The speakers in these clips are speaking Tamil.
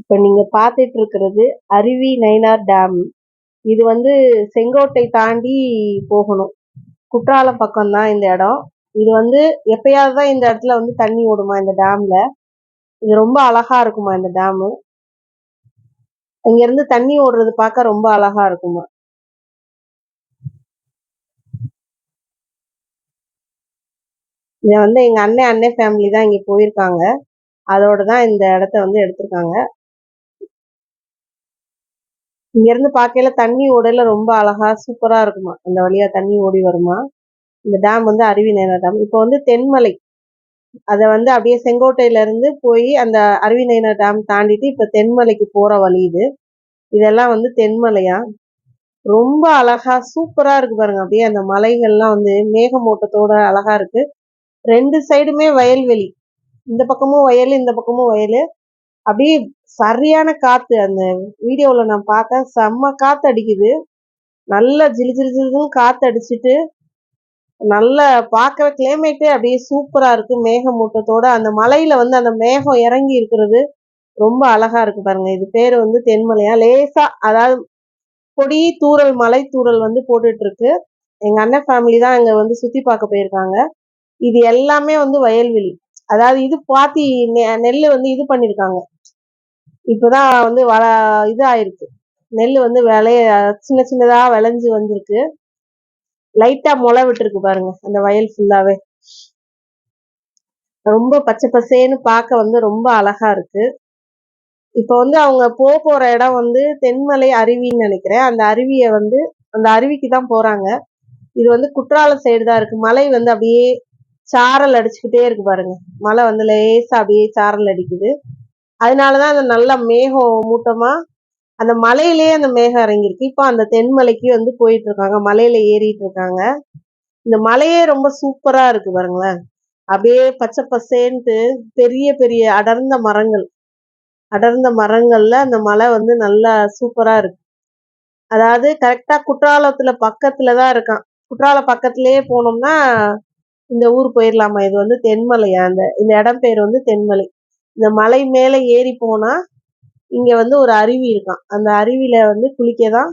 இப்போ நீங்க பார்த்துட்டு இருக்கிறது அருவி நைனார் டேம். இது வந்து செங்கோட்டை தாண்டி போகணும். குற்றாலம் பக்கம்தான் இந்த இடம். இது வந்து எப்பயாவது தான் இந்த இடத்துல வந்து தண்ணி ஓடுமா இந்த டேம்ல? இது ரொம்ப அழகா இருக்குமா இந்த டேமு? இங்கேருந்து தண்ணி ஓடுறது பார்க்க ரொம்ப அழகா இருக்குமா? இதை வந்து எங்கள் அண்ணன் அண்ணன் ஃபேமிலி தான் இங்கே போயிருக்காங்க. அதோட தான் இந்த இடத்த வந்து எடுத்திருக்காங்க. இங்க இருந்து பார்க்கையில தண்ணி ஓடையில ரொம்ப அழகா சூப்பரா இருக்குமா? அந்த வழியா தண்ணி ஓடி வருமா? இந்த டேம் வந்து அருவி நேரா டேம் இப்போ வந்து தென்மலை. அதை வந்து அப்படியே செங்கோட்டையில இருந்து போய் அந்த அருவி நயனா டேம் தாண்டிட்டு இப்போ தென்மலைக்கு போற வழி இது. இதெல்லாம் வந்து தென்மலையா? ரொம்ப அழகா சூப்பரா இருக்கு பாருங்க. அப்படியே அந்த மலைகள்லாம் வந்து மேகமூட்டத்தோட அழகா இருக்கு. ரெண்டு சைடுமே வயல்வெளி. இந்த பக்கமும் வயல் இந்த பக்கமும் வயல். அப்படியே சரியான காற்று அந்த வீடியோவில் நான் பார்த்தேன். செம்ம காற்று அடிக்குது. நல்லா ஜிலு ஜிலு ஜிலுன்னு காற்று அடிச்சுட்டு நல்ல பார்க்குற கிளைமேட்டே அப்படியே சூப்பராக இருக்குது மேகமூட்டத்தோட அந்த மலையில் வந்து அந்த மேகம் இறங்கி இருக்கிறது ரொம்ப அழகாக இருக்குது பாருங்க. இது பேர் வந்து தென்மலையா. லேசாக அதாவது கொடி தூரல் மலை தூரல் வந்து போட்டுட்ருக்கு. எங்கள் அண்ணன் ஃபேமிலி தான் அங்கே வந்து சுற்றி பார்க்க போயிருக்காங்க. இது எல்லாமே வந்து வயல்வெளி. அதாவது இது பாத்தி நெல் வந்து இது பண்ணியிருக்காங்க இப்பதான் வந்து வள இது ஆயிருக்கு நெல் வந்து விளைய சின்ன சின்னதா விளைஞ்சு வந்திருக்கு. லைட்டா முளை விட்டுருக்கு பாருங்க அந்த வயல் ஃபுல்லாவே ரொம்ப பச்சை பசேன்னு பார்க்க வந்து ரொம்ப அழகா இருக்கு. இப்போ வந்து அவங்க போக போற இடம் வந்து தென்மலை அருவின்னு நினைக்கிறேன். அந்த அருவியை வந்து அந்த அருவிக்கு தான் போறாங்க. இது வந்து குற்றாலம் சைடு தான் இருக்கு. மலை வந்து அப்படியே சாரல் அடிச்சுக்கிட்டே இருக்கு பாருங்க. மழை வந்து லேசா அப்படியே சாரல் அடிக்குது. அதனாலதான் அந்த நல்ல மேகம் மூட்டமா அந்த மலையிலேயே அந்த மேகம் இறங்கியிருக்கு. இப்போ அந்த தென்மலைக்கு வந்து போயிட்டு இருக்காங்க மலையில ஏறிட்டு இருக்காங்க இந்த மலையே ரொம்ப சூப்பரா இருக்கு பாருங்களேன். அப்படியே பச்சை பசேன்ட்டு பெரிய பெரிய அடர்ந்த மரங்கள். அடர்ந்த மரங்கள்ல அந்த மலை வந்து நல்லா சூப்பரா இருக்கு. அதாவது கரெக்டா குற்றாலத்துல பக்கத்துலதான் இருக்கான். குற்றாலம் பக்கத்திலேயே போனோம்னா இந்த ஊர் போயிடலாமா இது வந்து தென்மலையா? அந்த இந்த இடம் பேர் வந்து தென்மலை. இந்த மலை மேலே ஏறி போனா இங்க வந்து ஒரு அருவி இருக்கான் அந்த அருவியில வந்து குளிக்க தான்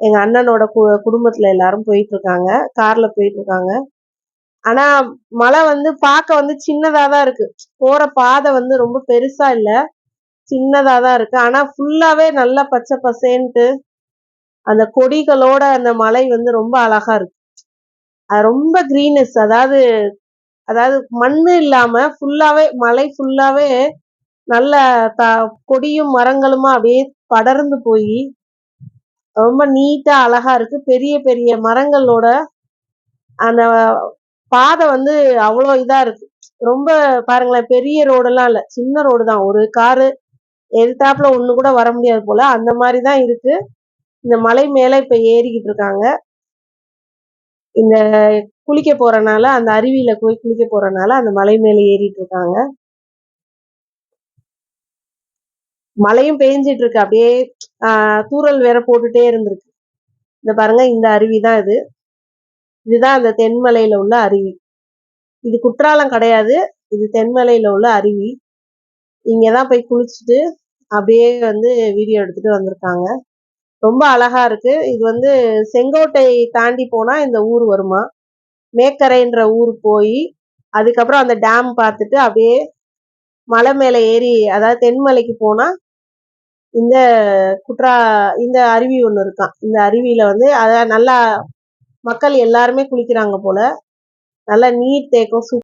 எங்க அண்ணனோட கு குடும்பத்துல எல்லாரும் போயிட்டு இருக்காங்க கார்ல போயிட்டு இருக்காங்க ஆனா மலை வந்து பார்க்க வந்து சின்னதாக தான் இருக்கு. போற பாதை வந்து ரொம்ப பெருசா இல்ல. சின்னதாக தான் இருக்கு. ஆனா ஃபுல்லாவே நல்லா பச்சை பசேன்ட்டு அந்த கொடிகளோட அந்த மலை வந்து ரொம்ப அழகா இருக்கு. அது ரொம்ப க்ரீனஸ் அதாவது அதாவது மண்ணு இல்லாம ஃபுல்லாவே மலை ஃபுல்லாவே நல்ல த கொடியும் மரங்களுமா அப்படியே படர்ந்து போய் ரொம்ப நீட்டா அழகா இருக்கு. பெரிய பெரிய மரங்களோட அந்த பாதை வந்து அவ்வளோ இதா இருக்கு. ரொம்ப பாருங்களேன் பெரிய ரோடெல்லாம் இல்லை சின்ன ரோடு தான். ஒரு காரு எதிர்த்தாப்புல ஒன்று கூட வர முடியாது போல. அந்த மாதிரி தான் இருக்கு. இந்த மலை மேலே இப்போ ஏறிக்கிட்டு இருக்காங்க. இந்த குளிக்க போறனால அந்த அருவியில போய் குளிக்க போறனால அந்த மலை மேல ஏறிட்டு இருக்காங்க மழையும் பெஞ்சிட்டு இருக்கு அப்படியே ஆஹ் தூரல் வேற போட்டுட்டே இருந்திருக்கு. இந்த பாருங்க இந்த அருவி தான் இது. இதுதான் அந்த தென்மலையில உள்ள அருவி. இது குற்றாலம் கிடையாது. இது தென்மலையில உள்ள அருவி. இங்கதான் போய் குளிச்சுட்டு அப்படியே வந்து வீடியோ எடுத்துட்டு வந்திருக்காங்க. ரொம்ப அழகா இருக்கு. இது வந்து செங்கோட்டை தாண்டி போனா இந்த ஊர் வருமா? மேக்கரைன்ற ஊர் போய் அதுக்கப்புறம் அந்த டேம் பார்த்துட்டு அப்படியே மலை மேலே ஏறி அதாவது தென்மலைக்கு போனா இந்த குற்றா இந்த அருவி ஒன்று இருக்கான் இந்த அருவியில வந்து அத நல்லா மக்கள் எல்லாருமே குளிக்கிறாங்க போல. நல்லா நீர் தேக்கம் சூப்